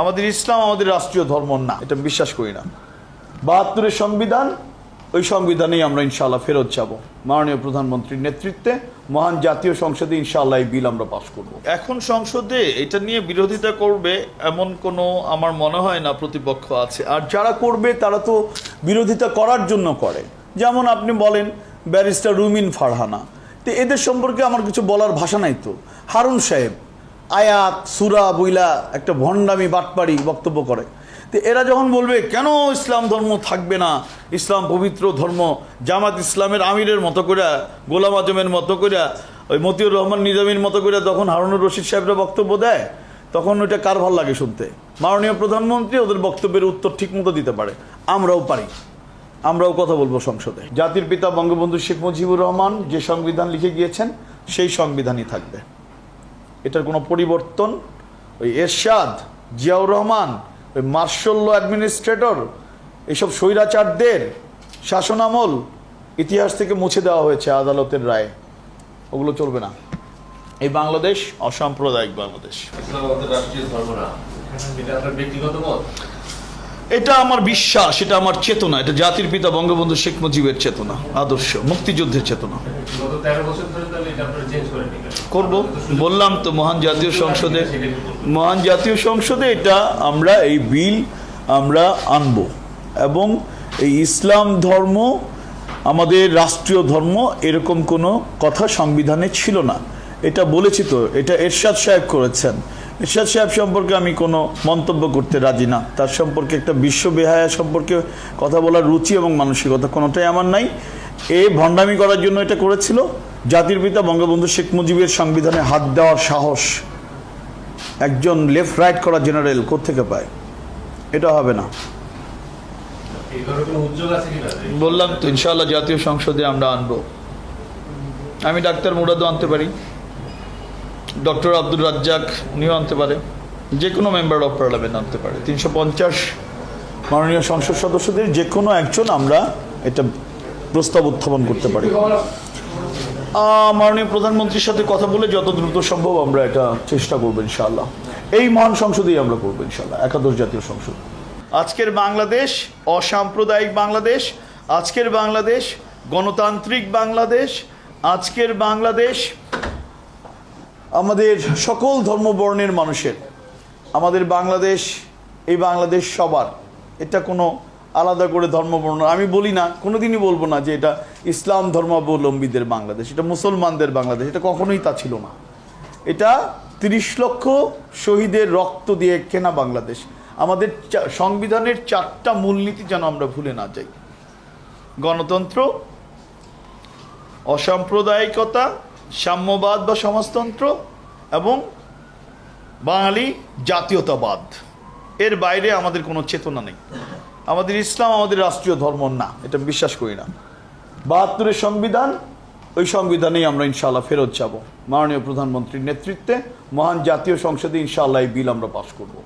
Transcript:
আমাদের ইসলাম আমাদের রাষ্ট্রীয় ধর্ম না। এটা বিশ্বাস করি না। বাহাত্তরের সংবিধান ওই সংবিধানেই আমরা ইনশাআল্লাহ ফেরত যাব। মাননীয় প্রধানমন্ত্রীর নেতৃত্বে মহান জাতীয় সংসদে ইনশাআল্লাহ এই বিল আমরা পাশ করব। এখন সংসদে এটা নিয়ে বিরোধিতা করবে এমন কোনো আমার মনে হয় না প্রতিপক্ষ আছে। আর যারা করবে তারা তো বিরোধিতা করার জন্য করে। যেমন আপনি বলেন ব্যারিস্টার রুমিন ফারহানা। তো এদের সম্পর্কে আমার কিছু বলার ভাষা নাই তো। হারুন সাহেব আয়াত, সুরা, বইলা একটা ভণ্ডামি, বাটপাড়ি বক্তব্য করে। তো এরা যখন বলবে, কেন ইসলাম ধর্ম থাকবে না? ইসলাম পবিত্র ধর্ম, জামাত ইসলামের আমিরের মতো করে, গোলাম আজমের মতো করে, ওই মতিউর রহমান নিজামীর মতো করে তখন হারুনুর রশিদ সাহেবরা বক্তব্য দেয়? তখন ওইটা কার ভালো লাগে শুনতে? মাননীয় প্রধানমন্ত্রী ওদের বক্তব্যের উত্তর ঠিকমতো দিতে পারে। আমরাও পারি। আমরাও কথা বলব সংসদে। জাতির পিতা বঙ্গবন্ধু শেখ মুজিবুর রহমান যে সংবিধান লিখে গিয়েছেন, সেই সংবিধানই থাকবে। এটার কোনো পরিবর্তন? ওই এরশাদ জিয়াউর রহমান ওই মার্শাল অ্যাডমিনিস্ট্রেটর এইসব স্বৈরাচারদের শাসনামল ইতিহাস থেকে মুছে দেওয়া হয়েছে আদালতের রায়ে। ওগুলো চলবে না। এই বাংলাদেশ অসাম্প্রদায়িক বাংলাদেশ। এটা আমার বিশ্বাস এটা আমার চেতনা এটা জাতির পিতা বঙ্গবন্ধু শেখ মুজিবের চেতনা আদর্শ মুক্তিযুদ্ধের চেতনা। করব। বললাম তো মহান জাতীয় সংসদে মহান জাতীয় সংসদে এটা আমরা এই বিল আমরা আনব এবং এই ইসলাম ধর্ম আমাদের রাষ্ট্রীয় ধর্ম এরকম কোনো কথা সংবিধানে ছিল না। এটা বলেছি তো এটা এরশাদ সাহেব করেছেন। এরশাদ সাহেব সম্পর্কে আমি কোনো মন্তব্য করতে রাজি না। তার সম্পর্কে একটা বিশ্ব বেহায়া সম্পর্কে কথা বলার রুচি এবং মানসিকতা কোনোটাই আমার নাই। এ ভণ্ডামি করার জন্য এটা করেছিল? জাতির পিতা বঙ্গবন্ধু শেখ মুজিবের সংবিধানে হাত দেওয়ার সাহস একজন লেফট রাইট করা জেনারেল কোত্থেকে পায়? এটা হবে না। বললাম তো, ইনশাআল্লাহ জাতীয় সংসদে আমরা আনব। আমি ডাক্তার মুরাদও আনতে পারি। ডক্টর আব্দুল রাজ্জাক, উনিও আনতে পারে। যে কোনো মেম্বার অফ পার্লামেন্ট আনতে পারে। তিনশো পঞ্চাশ মাননীয় সংসদ সদস্যদের যে কোনো একজন আমরা এটা প্রস্তাব উত্থাপন করতে পারি। মাননীয় প্রধানমন্ত্রীর সাথে কথা বলে যত দ্রুত সম্ভব আমরা এটা চেষ্টা করব ইনশাআল্লাহ। এই মহান সংসদেই আমরা করব ইনশাআল্লাহ, একাদশ জাতীয় সংসদ। আজকের বাংলাদেশ, অসাম্প্রদায়িক বাংলাদেশ, আজকের বাংলাদেশ, গণতান্ত্রিক বাংলাদেশ, আজকের বাংলাদেশ আমাদের সকল ধর্মবর্ণের মানুষের, আমাদের বাংলাদেশ, এই বাংলাদেশ সবার, এটা কোনো আলাদা করে ধর্ম বর্ণনা আমি বলি না, কোনোদিনই বলব না যে এটা ইসলাম ধর্মাবলম্বীদের বাংলাদেশ, এটা মুসলমানদের বাংলাদেশ, এটা কখনোই তা ছিল না। এটা তিরিশ লক্ষ শহীদের রক্ত দিয়ে কেনা বাংলাদেশ। আমাদের সংবিধানের চারটা মূলনীতি যেন আমরা ভুলে না যাই। গণতন্ত্র, অসাম্প্রদায়িকতা, সাম্যবাদ বা সমাজতন্ত্র এবং বাঙালি জাতীয়তাবাদ। এর বাইরে আমাদের কোনো চেতনা নেই। আমাদের ইসলাম আমাদের রাষ্ট্রীয় ধর্ম না, এটা বিশ্বাস করি না। বাহাত্তরের সংবিধান, ওই সংবিধানেই আমরা ইনশাল্লাহ ফেরত যাব। মাননীয় প্রধানমন্ত্রীর নেতৃত্বে, মহান জাতীয় সংসদে ইনশাআল্লাহ এই বিল আমরা পাশ করব।